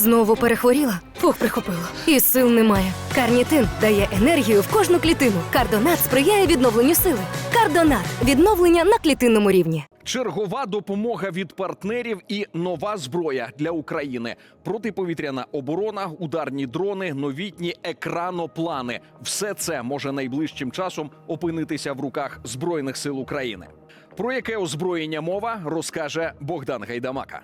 Знову перехворіла? Фух, прихопило. І сил немає. Карнітин дає енергію в кожну клітину. Кардонат сприяє відновленню сили. Кардонат відновлення на клітинному рівні. Чергова допомога від партнерів і нова зброя для України. Протиповітряна оборона, ударні дрони, новітні екраноплани. Все це може найближчим часом опинитися в руках Збройних сил України. Про яке озброєння мова розкаже Богдан Гайдамака.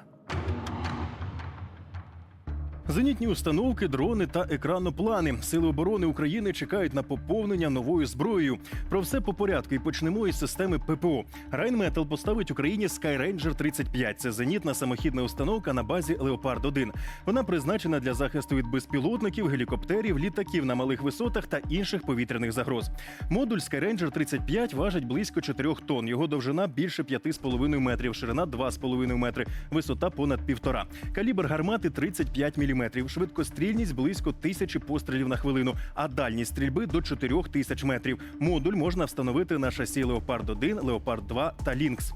Зенітні установки, дрони та екраноплани. Сили оборони України чекають на поповнення новою зброєю. Про все по порядку і почнемо із системи ППО. Rheinmetall поставить Україні Skyranger 35. Це зенітна самохідна установка на базі Leopard 1. Вона призначена для захисту від безпілотників, гелікоптерів, літаків на малих висотах та інших повітряних загроз. Модуль Skyranger 35 важить близько 4 тонн. Його довжина більше 5,5 метрів, ширина 2,5 метри, висота понад півтора. Калібр гармати 35 мм, швидкострільність близько тисячі пострілів на хвилину, а дальність стрільби до 4 тисяч метрів. Модуль можна встановити на шасі Леопард 1, Леопард 2 та Lynx.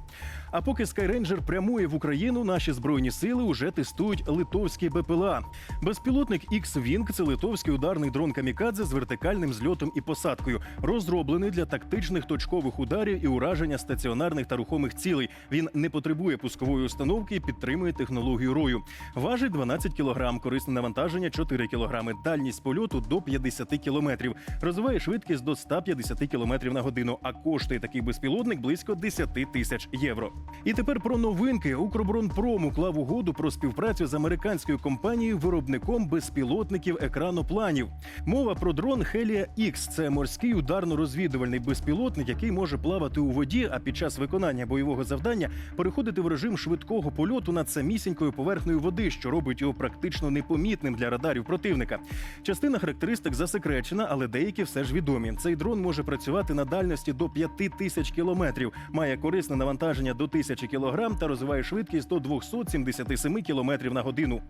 А поки Skyranger прямує в Україну, наші збройні сили уже тестують литовські БПЛА. Безпілотник X-Wing – це литовський ударний дрон камікадзе з вертикальним зльотом і посадкою, розроблений для тактичних точкових ударів і ураження стаціонарних та рухомих цілей. Він не потребує пускової установки і підтримує технологію рою. Важить 12 кг, корисне навантаження 4 кг, дальність польоту до 50 км. Розвиває швидкість до 150 км на годину. А коштує такий безпілотник близько 10 тисяч євро. І тепер про новинки. Укроборонпром уклав угоду про співпрацю з американською компанією виробником безпілотників екранопланів. Мова про дрон Хелія X. Це морський ударно-розвідувальний безпілотник, який може плавати у воді, а під час виконання бойового завдання переходити в режим швидкого польоту над самісінькою поверхнею води, що робить його практично непомітним для радарів противника. Частина характеристик засекречена, але деякі все ж відомі. Цей дрон може працювати на дальності до 5 тисяч кілометрів, має корисне навантаження до 1000 кілограм та розвиває швидкість до 277 кілометрів на годину.